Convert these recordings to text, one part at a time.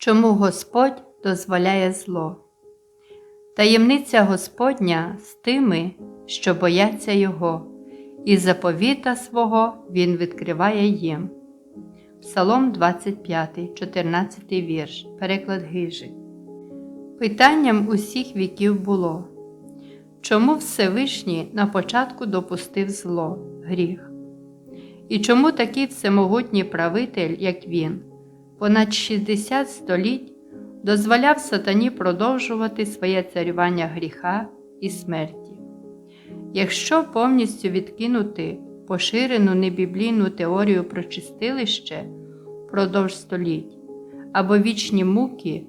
Чому Господь дозволяє зло? Таємниця Господня з тими, що бояться Його, і заповіта свого Він відкриває їм. Псалом 25, 14 вірш, переклад Гижі. Питанням усіх віків було чому Всевишній на початку допустив зло, гріх? І чому такий всемогутній правитель, як він, понад 60 століть дозволяв сатані продовжувати своє царювання гріха і смерті? Якщо повністю відкинути поширену небіблійну теорію про чистилище впродовж століть або вічні муки,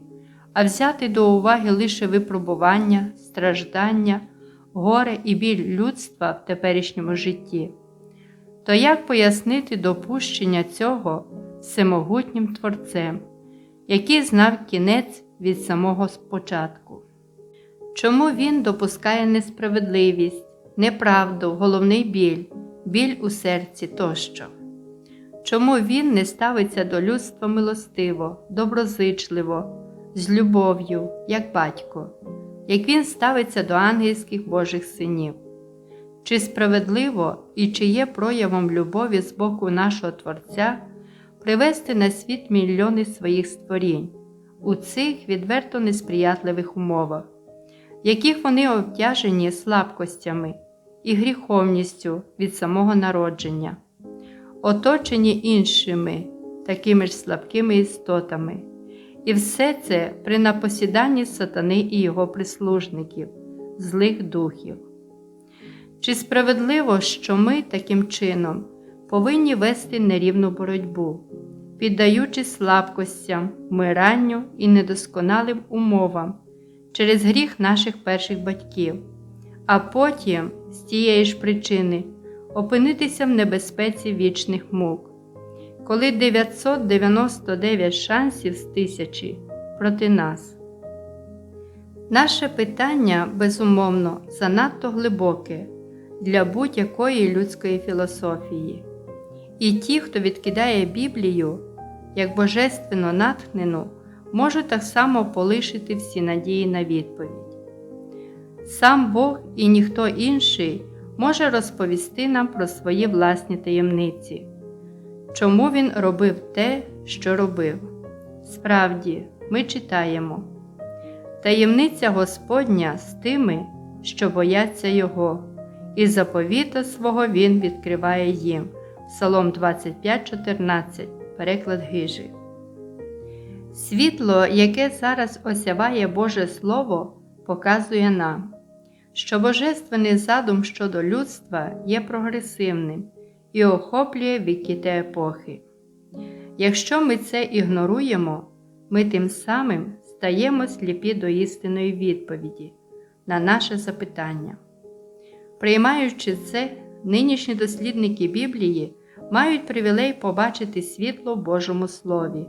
а взяти до уваги лише випробування, страждання, горе і біль людства в теперішньому житті, то як пояснити допущення цього всемогутнім Творцем, який знав кінець від самого спочатку? Чому він допускає несправедливість, неправду, головний біль, біль у серці тощо? Чому він не ставиться до людства милостиво, доброзичливо, з любов'ю, як батько, як він ставиться до ангельських Божих синів? Чи справедливо і чи є проявом любові з боку нашого Творця привести на світ мільйони своїх створінь у цих відверто несприятливих умовах, яких вони обтяжені слабкостями і гріховністю від самого народження, оточені іншими такими ж слабкими істотами, і все це при напосіданні сатани і його прислужників, злих духів. Чи справедливо, що ми таким чином повинні вести нерівну боротьбу, піддаючи слабкостям, вмиранню і недосконалим умовам через гріх наших перших батьків, а потім з тієї ж причини опинитися в небезпеці вічних мук, коли 999 шансів з тисячі проти нас. Наше питання, безумовно, занадто глибоке для будь-якої людської філософії. І ті, хто відкидає Біблію як божественно натхнену, можуть так само полишити всі надії на відповідь. Сам Бог і ніхто інший може розповісти нам про свої власні таємниці, чому Він робив те, що робив. Справді, ми читаємо таємниця Господня з тими, що бояться Його, і заповіта свого Він відкриває їм. Псалом 25,14, переклад Гижі. Світло, яке зараз осяває Боже Слово, показує нам, що Божественний задум щодо людства є прогресивним і охоплює віки та епохи. Якщо ми це ігноруємо, ми тим самим стаємо сліпі до істинної відповіді на наше запитання. Приймаючи це, нинішні дослідники Біблії мають привілей побачити світло в Божому Слові,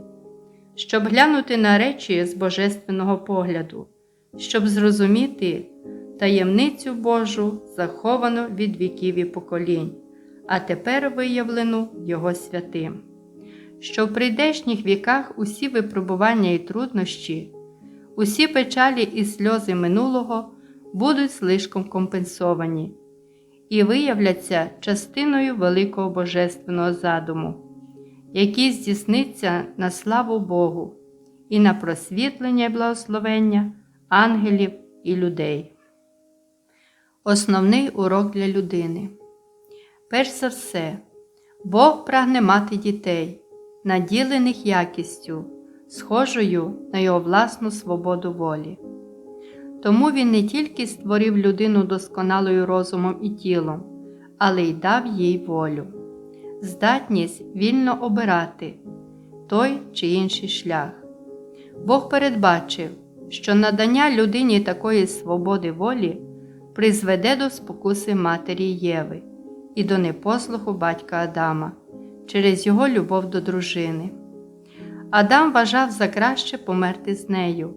щоб глянути на речі з божественного погляду, щоб зрозуміти таємницю Божу, заховану від віків і поколінь, а тепер виявлену Його святим. Що в прийдешніх віках усі випробування і труднощі, усі печалі і сльози минулого будуть слишком компенсовані і виявляться частиною великого божественного задуму, який здійсниться на славу Богу і на просвітлення і благословення ангелів і людей. Основний урок для людини. Перш за все, Бог прагне мати дітей, наділених якістю, схожою на його власну свободу волі. Тому він не тільки створив людину досконалою розумом і тілом, але й дав їй волю, здатність вільно обирати той чи інший шлях. Бог передбачив, що надання людині такої свободи волі призведе до спокуси матері Єви і до непослуху батька Адама через його любов до дружини. Адам вважав за краще померти з нею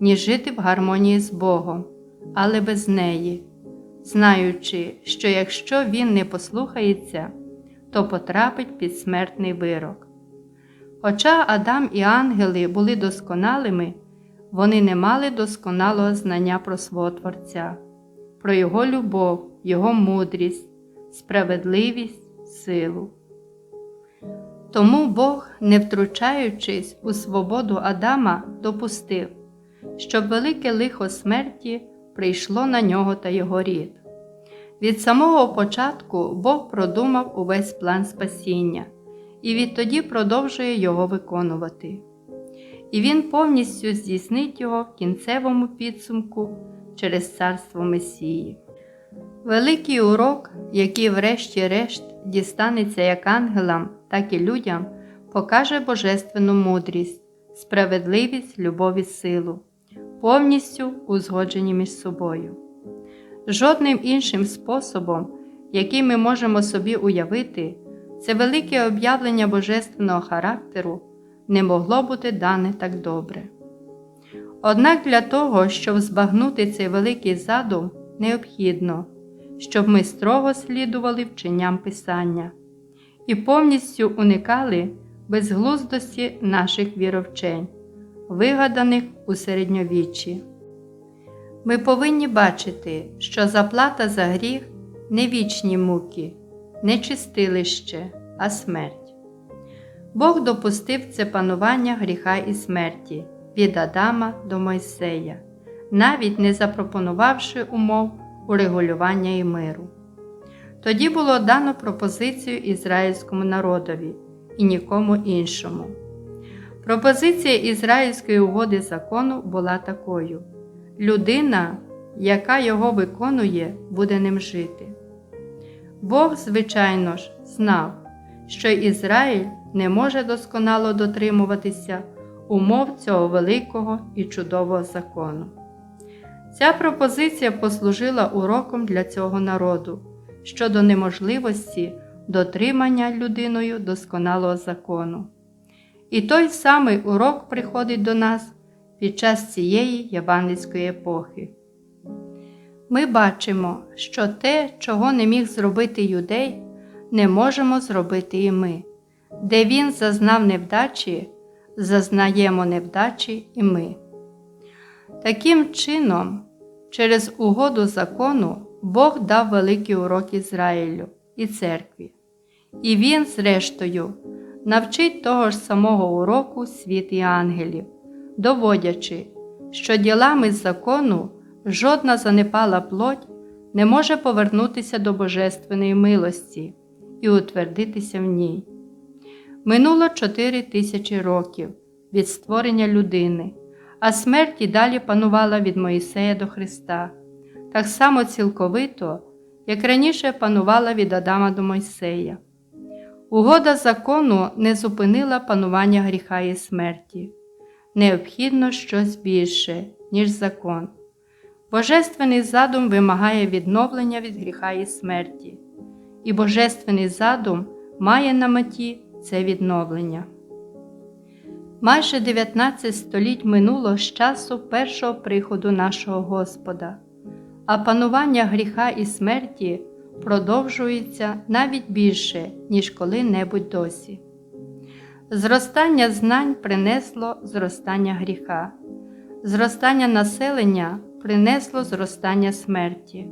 ніж жити в гармонії з Богом, але без неї, знаючи, що якщо він не послухається, то потрапить під смертний вирок. Хоча Адам і ангели були досконалими, вони не мали досконалого знання про свого Творця, про Його любов, Його мудрість, справедливість, силу. Тому Бог, не втручаючись у свободу Адама, допустив, щоб велике лихо смерті прийшло на нього та його рід. Від самого початку Бог продумав увесь план спасіння і відтоді продовжує його виконувати. І Він повністю здійснить його в кінцевому підсумку через царство Месії. Великий урок, який, врешті-решт, дістанеться як ангелам, так і людям, покаже божественну мудрість, справедливість, любов і силу, повністю узгоджені між собою. Жодним іншим способом, який ми можемо собі уявити, це велике об'явлення божественного характеру не могло бути дане так добре. Однак для того, щоб збагнути цей великий задум, необхідно, щоб ми строго слідували вченням Писання і повністю уникали безглуздості наших віровчень, вигаданих у середньовіччі. Ми повинні бачити, що заплата за гріх не вічні муки, не чистилище, а смерть. Бог допустив це панування гріха і смерті від Адама до Мойсея, навіть не запропонувавши умов урегулювання і миру. Тоді було дано пропозицію ізраїльському народові і нікому іншому. Пропозиція ізраїльської угоди закону була такою: людина, яка його виконує, буде ним жити. Бог, звичайно ж, знав, що Ізраїль не може досконало дотримуватися умов цього великого і чудового закону. Ця пропозиція послужила уроком для цього народу щодо неможливості дотримання людиною досконалого закону. І той самий урок приходить до нас під час цієї євангельської епохи. Ми бачимо, що те, чого не міг зробити юдей, не можемо зробити і ми. Де він зазнав невдачі, зазнаємо невдачі і ми. Таким чином, через угоду закону Бог дав великий урок Ізраїлю і церкві, і Він, зрештою, навчить того ж самого уроку світ і ангелів, доводячи, що ділами закону жодна занепала плоть не може повернутися до божественної милості і утвердитися в ній. Минуло чотири тисячі років від створення людини, а смерть і далі панувала від Моїсея до Христа, так само цілковито, як раніше панувала від Адама до Мойсея. Угода закону не зупинила панування гріха і смерті. Необхідно щось більше, ніж закон. Божественний задум вимагає відновлення від гріха і смерті, і Божественний задум має на меті це відновлення. Майже 19 століть минуло з часу першого приходу нашого Господа, а панування гріха і смерті продовжується навіть більше, ніж коли-небудь досі. Зростання знань принесло зростання гріха, зростання населення принесло зростання смерті.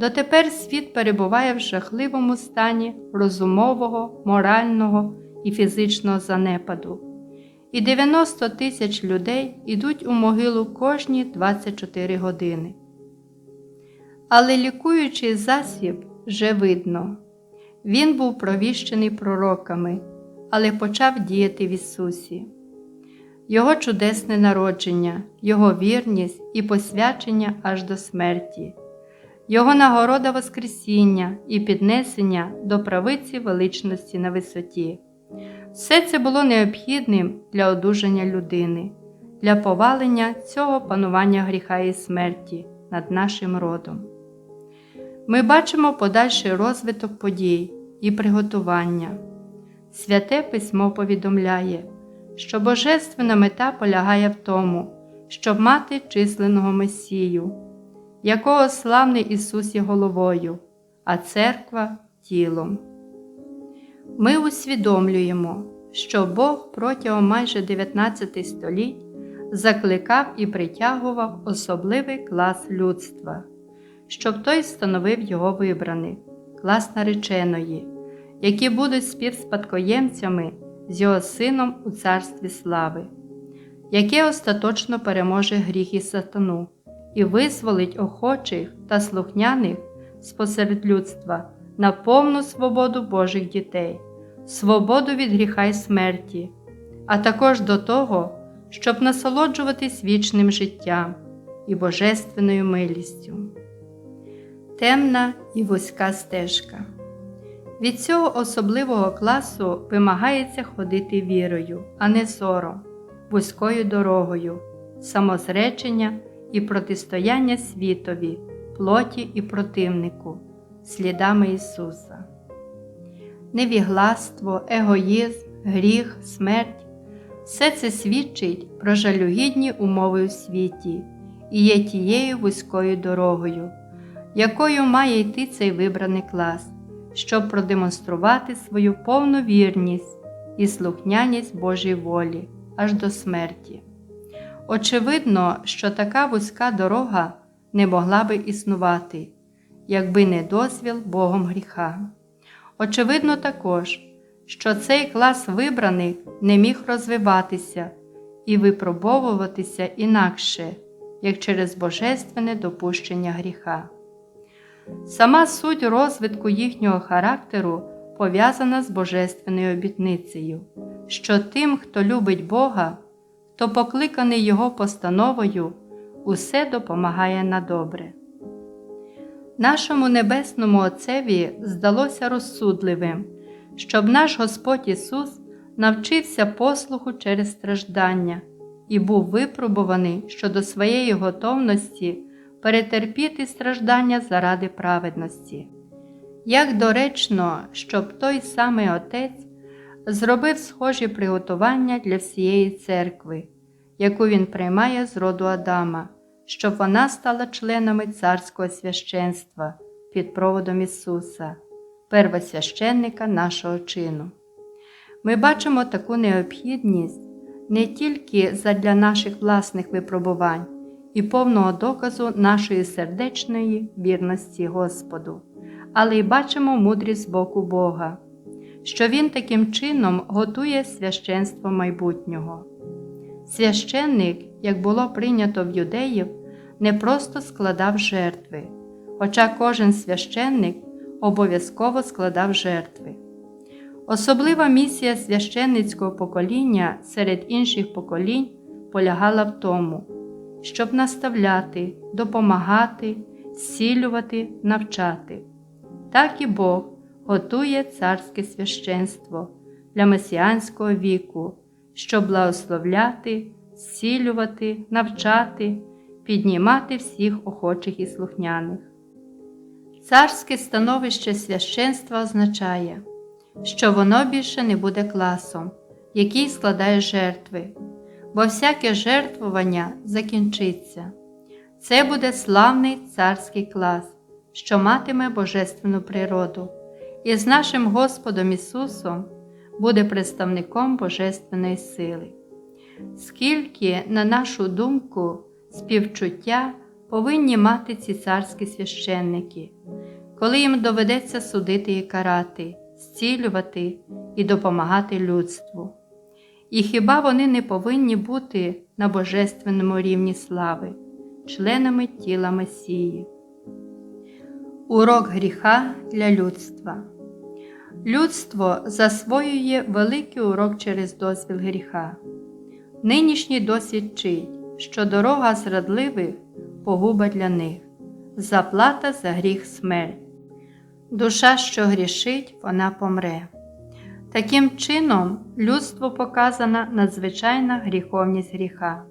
Дотепер світ перебуває в жахливому стані розумового, морального і фізичного занепаду, і 90 тисяч людей йдуть у могилу кожні 24 години. Але лікуючий засіб вже видно, він був провіщений пророками, але почав діяти в Ісусі. Його чудесне народження, Його вірність і посвячення аж до смерті, Його нагорода Воскресіння і піднесення до правиці величності на висоті. Все це було необхідним для одужання людини, для повалення цього панування гріха і смерті над нашим родом. Ми бачимо подальший розвиток подій і приготування. Святе письмо повідомляє що божественна мета полягає в тому, щоб мати численного Месію, якого славний Ісус є головою, а церква тілом. Ми усвідомлюємо, що Бог протягом майже 19 століть закликав і притягував особливий клас людства, щоб той становив його вибраних, клас нареченої, які будуть співспадкоємцями з його сином у царстві слави, яке остаточно переможе гріх і сатану і визволить охочих та слухняних спосеред людства на повну свободу Божих дітей, свободу від гріха й смерті, а також до того, щоб насолоджуватись вічним життям і божественною милістю. Темна і вузька стежка. Від цього особливого класу вимагається ходити вірою, а не зором, вузькою дорогою, самозречення і протистояння світові, плоті і противнику, слідами Ісуса. Невігластво, егоїзм, гріх, смерть все це свідчить про жалюгідні умови у світі і є тією вузькою дорогою, якою має йти цей вибраний клас, щоб продемонструвати свою повну вірність і слухняність Божій волі аж до смерті. Очевидно, що така вузька дорога не могла би існувати, якби не дозвіл Богом гріха. Очевидно також, що цей клас вибраних не міг розвиватися і випробовуватися інакше, як через божественне допущення гріха. Сама суть розвитку їхнього характеру пов'язана з божественною обітницею, що тим, хто любить Бога, хто покликаний Його постановою, усе допомагає на добре. Нашому Небесному Отцеві здалося розсудливим, щоб наш Господь Ісус навчився послуху через страждання і був випробуваний щодо своєї готовності перетерпіти страждання заради праведності. Як доречно, щоб той самий Отець зробив схожі приготування для всієї церкви, яку він приймає з роду Адама, щоб вона стала членами царського священства під проводом Ісуса, первосвященника нашого чину. Ми бачимо таку необхідність не тільки задля наших власних випробувань і повного доказу нашої сердечної вірності Господу, але й бачимо мудрість з боку Бога, що Він таким чином готує священство майбутнього. Священник, як було прийнято в юдеїв, не просто складав жертви, хоча кожен священник обов'язково складав жертви. Особлива місія священницького покоління серед інших поколінь полягала в тому, щоб наставляти, допомагати, зцілювати, навчати. Так і Бог готує царське священство для месіанського віку, щоб благословляти, зцілювати, навчати, піднімати всіх охочих і слухняних. Царське становище священства означає, що воно більше не буде класом, який складає жертви, бо всяке жертвування закінчиться. Це буде славний царський клас, що матиме божественну природу, і з нашим Господом Ісусом буде представником Божественної сили. Скільки, на нашу думку, співчуття повинні мати ці царські священники, коли їм доведеться судити і карати, зцілювати і допомагати людству. І хіба вони не повинні бути на божественному рівні слави, членами тіла Месії? Урок гріха для людства. Людство засвоює великий урок через дозвіл гріха. Нинішній досвід вчить, що дорога зрадливих погуба для них, заплата за гріх смерть. Душа, що грішить, вона помре. Таким чином, людству показана надзвичайна гріховність гріха.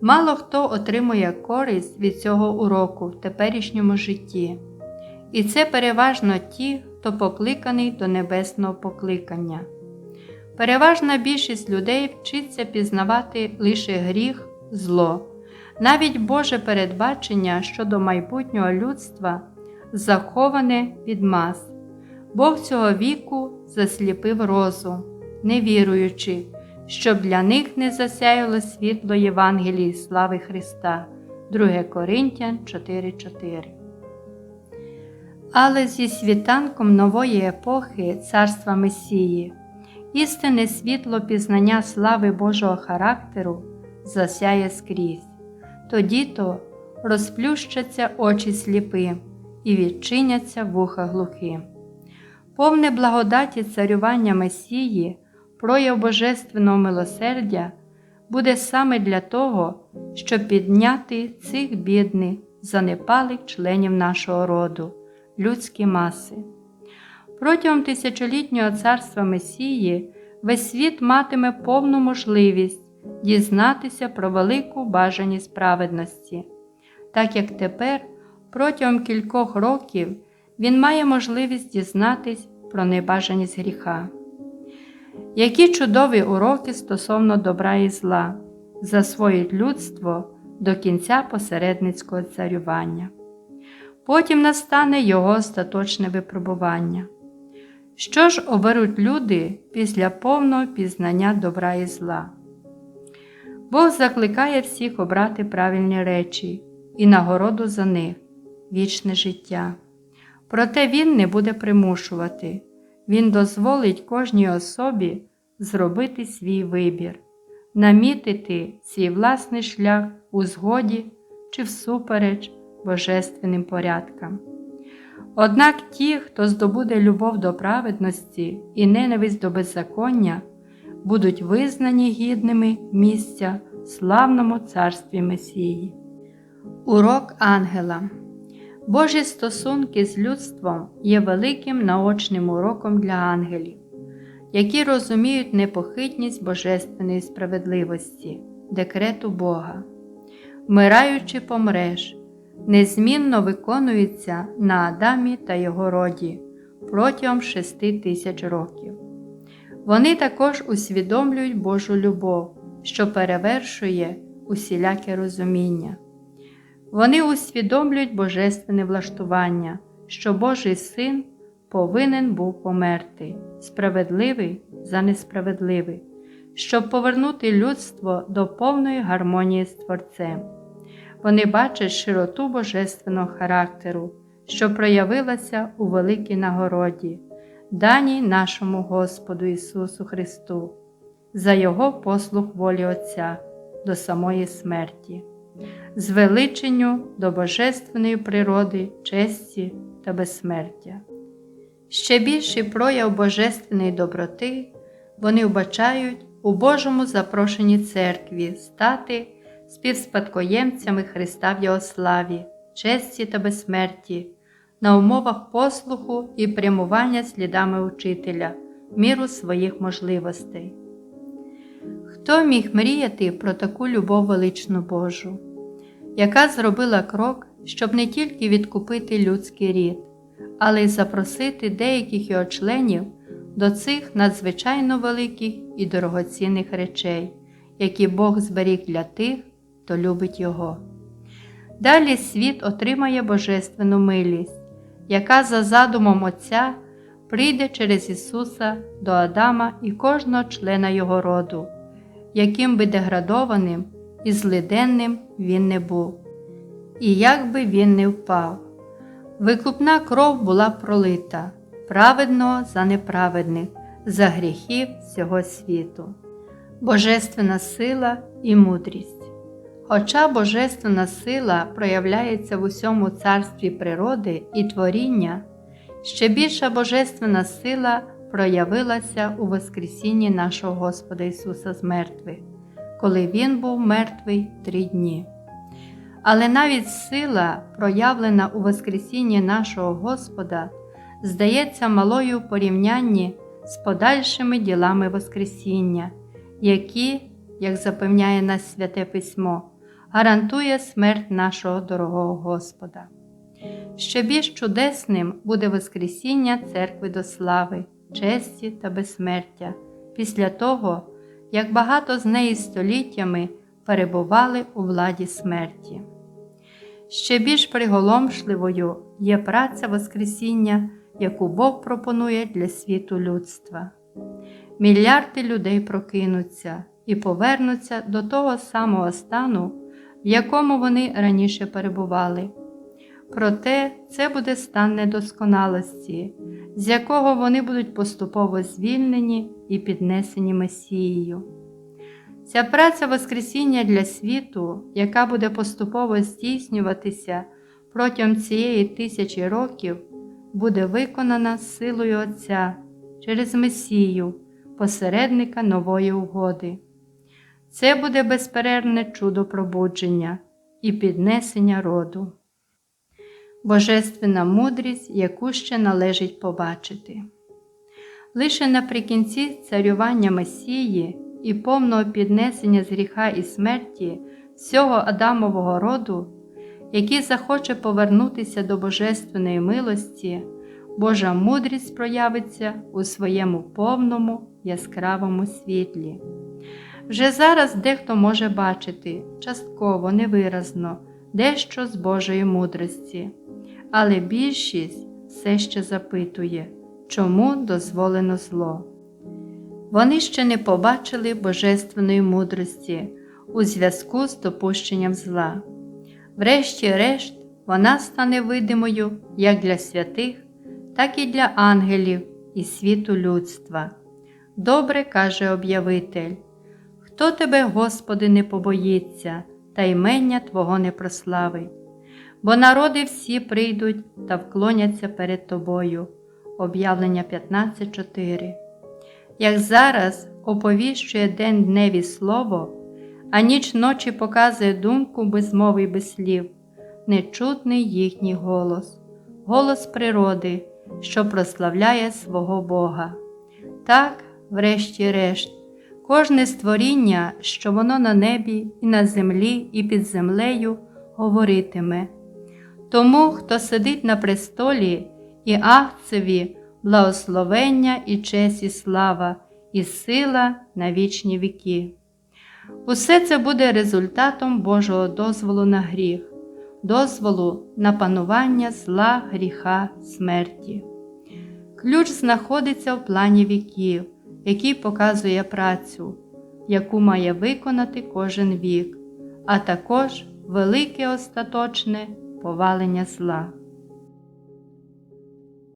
Мало хто отримує користь від цього уроку в теперішньому житті, і це переважно ті, хто покликаний до небесного покликання. Переважна більшість людей вчиться пізнавати лише гріх, зло, навіть Боже передбачення щодо майбутнього людства заховане від мас. Бог цього віку засліпив розум невіруючих, щоб для них не засяяло світло Євангелії слави Христа. 2 Коринтян 4:4 Але зі світанком нової епохи Царства Месії, істинне світло пізнання слави Божого характеру засяє скрізь. Тоді то розплющаться очі сліпим і відчиняться вуха глухим. Повне благодаті царювання Месії, прояв Божественного милосердя буде саме для того, щоб підняти цих бідних, занепалих членів нашого роду, людські маси. Протягом тисячолітнього царства Месії весь світ матиме повну можливість дізнатися про велику бажаність праведності, так як тепер, протягом кількох років, він має можливість дізнатись про небажаність гріха. Які чудові уроки стосовно добра і зла засвоїть людство до кінця посередницького царювання. Потім настане його остаточне випробування. Що ж оберуть люди після повного пізнання добра і зла? Бог закликає всіх обрати правильні речі і нагороду за них вічне життя. Проте Він не буде примушувати, Він дозволить кожній особі зробити свій вибір, намітити свій власний шлях у згоді чи всупереч божественним порядкам. Однак ті, хто здобуде любов до праведності і ненависть до беззаконня, будуть визнані гідними місця в славному царстві Месії. Урок ангела Божі стосунки з людством є великим наочним уроком для ангелів, які розуміють непохитність божественної справедливості, декрету Бога. Вмираючи помреш, незмінно виконується на Адамі та його роді протягом шести тисяч років. Вони також усвідомлюють Божу любов, що перевершує усіляке розуміння. Вони усвідомлюють божественне влаштування, що Божий син повинен був померти, справедливий за несправедливий, щоб повернути людство до повної гармонії з Творцем. Вони бачать широту божественного характеру, що проявилася у великій нагороді, даній нашому Господу Ісусу Христу, за Його послуг волі Отця до самої смерті звеличенню до божественної природи, честі та безсмертя. Ще більший прояв божественної доброти вони вбачають у Божому запрошенні церкві стати співспадкоємцями Христа в Його славі, честі та безсмерті, на умовах послуху і прямування слідами учителя, в міру своїх можливостей. Хто міг мріяти про таку любов величну Божу? Яка зробила крок, щоб не тільки відкупити людський рід, але й запросити деяких його членів до цих надзвичайно великих і дорогоцінних речей, які Бог зберіг для тих, хто любить Його. Далі світ отримає божественну милість, яка за задумом Отця прийде через Ісуса до Адама і кожного члена Його роду, яким би деградованим і злиденним він не був, і як би він не впав. Викупна кров була пролита, праведного за неправедних, за гріхів всього світу, Божественна сила і мудрість. Хоча Божественна сила проявляється в усьому царстві природи і творіння, ще більша Божественна сила проявилася у Воскресінні нашого Господа Ісуса з мертвих коли він був мертвий три дні. Але навіть сила, проявлена у Воскресінні нашого Господа, здається малою в порівнянні з подальшими ділами Воскресіння, які, як запевняє нас Святе Письмо, гарантує смерть нашого дорогого Господа. Ще більш чудесним буде Воскресіння церкви до слави, честі та безсмертя після того, як багато з неї століттями перебували у владі смерті. Ще більш приголомшливою є праця Воскресіння, яку Бог пропонує для світу людства. мільярди людей прокинуться і повернуться до того самого стану, в якому вони раніше перебували. Проте це буде стан недосконалості, з якого вони будуть поступово звільнені і піднесені Месією. Ця праця Воскресіння для світу, яка буде поступово здійснюватися протягом цієї тисячі років, буде виконана силою Отця через Месію, посередника нової угоди. Це буде безперервне чудо пробудження і піднесення роду. Божественна мудрість, яку ще належить побачити. Лише наприкінці царювання Месії і повного піднесення з гріха і смерті всього Адамового роду, який захоче повернутися до Божественної милості, Божа мудрість проявиться у своєму повному яскравому світлі. Вже зараз дехто може бачити частково, невиразно, дещо з Божої мудрості, але більшість все ще запитує, чому дозволено зло. Вони ще не побачили божественної мудрості у зв'язку з допущенням зла. Врешті-решт, вона стане видимою як для святих, так і для ангелів і світу людства. Добре каже об'явитель. Хто тебе, Господи, не побоїться, та ймення Твого не прославить? Бо народи всі прийдуть та вклоняться перед Тобою. Об'явлення 15.4 Як зараз оповіщує день дневі слово, а ніч ночі показує думку без мови й без слів, нечутний їхній голос, голос природи, що прославляє свого Бога. Так, врешті-решт, Кожне створіння, що воно на небі і на землі, і під землею, говоритиме. Тому, хто сидить на престолі, і Ахцеві благословення і честь, і слава, і сила на вічні віки. Усе це буде результатом Божого дозволу на гріх, дозволу на панування зла, гріха, смерті. Ключ знаходиться в плані віків який показує працю, яку має виконати кожен вік, а також велике остаточне повалення зла.